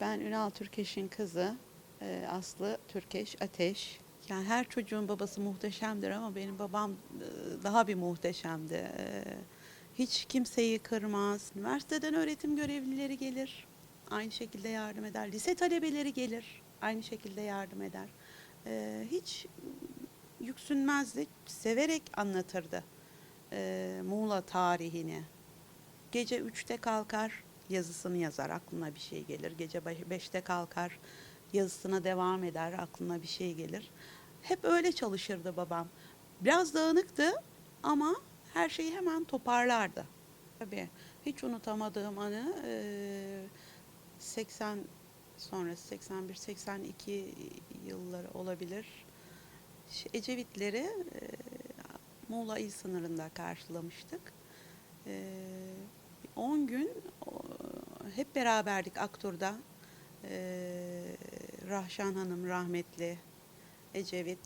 Ben Ünal Türkeş'in kızı e, Aslı Türkeş Ateş. Yani her çocuğun babası muhteşemdir ama benim babam e, daha bir muhteşemdi. E, Hiç kimseyi kırmaz. Üniversiteden öğretim görevlileri gelir. Aynı şekilde yardım eder. Lise talebeleri gelir. Aynı şekilde yardım eder. Hiç yüksünmezdi. Severek anlatırdı Muğla tarihini. Gece 3'te kalkar, yazısını yazar, aklına bir şey gelir. Gece 5'te kalkar, yazısına devam eder, aklına bir şey gelir. Hep öyle çalışırdı babam. Biraz dağınıktı ama her şeyi hemen toparlardı. Tabii hiç unutamadığım anı e, 80 sonrası 81-82 yılları olabilir. Ecevitleri e, Muğla il sınırında karşılamıştık. Ee, 10 gün o, hep beraberdik Aktur'da. Ee, Rahşan Hanım rahmetli, Ecevit.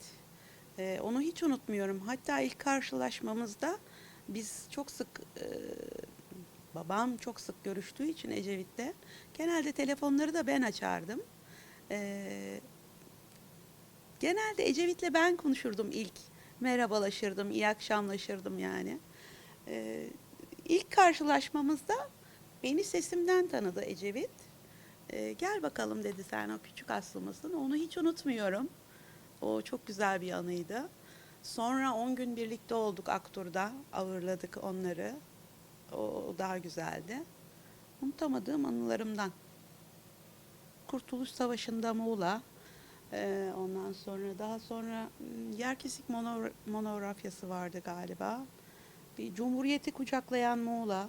Ee, onu hiç unutmuyorum. Hatta ilk karşılaşmamızda biz çok sık, e, babam çok sık görüştüğü için Ecevit'te genelde telefonları da ben açardım. Ee, genelde Ecevit'le ben konuşurdum ilk. Merhabalaşırdım, iyi akşamlaşırdım yani. Ee, ilk karşılaşmamızda beni sesimden tanıdı Ecevit. Ee, gel bakalım dedi sen o küçük aslımızın. Onu hiç unutmuyorum. O çok güzel bir anıydı. Sonra 10 gün birlikte olduk Aktur'da. Ağırladık onları. O, daha güzeldi. Unutamadığım anılarımdan. Kurtuluş Savaşı'nda Muğla. Ee, ondan sonra daha sonra m, Yerkesik mono- monografyası vardı galiba. Bir Cumhuriyeti kucaklayan Muğla,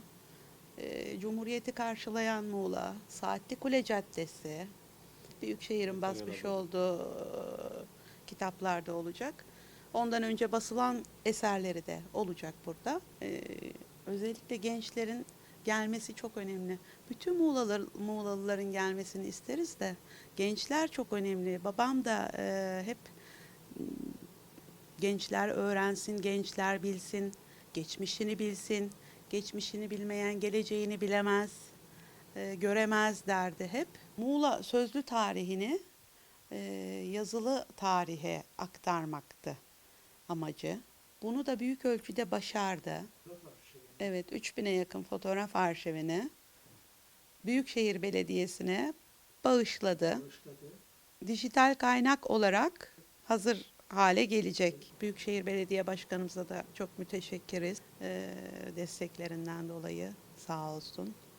e, Cumhuriyeti karşılayan Muğla, Saatli Kule Caddesi, Büyükşehir'in basmış olduğu e, kitaplarda olacak. Ondan önce basılan eserleri de olacak burada. E, özellikle gençlerin gelmesi çok önemli. Bütün Muğlalar, Muğlalıların gelmesini isteriz de gençler çok önemli. Babam da e, hep gençler öğrensin, gençler bilsin, geçmişini bilsin. Geçmişini bilmeyen geleceğini bilemez, e, göremez derdi hep. Muğla sözlü tarihini e, yazılı tarihe aktarmaktı amacı. Bunu da büyük ölçüde başardı. Evet, 3000'e yakın fotoğraf arşivini Büyükşehir Belediyesi'ne bağışladı. Dijital kaynak olarak hazır hale gelecek. Büyükşehir Belediye Başkanımıza da çok müteşekkiriz desteklerinden dolayı sağ olsun.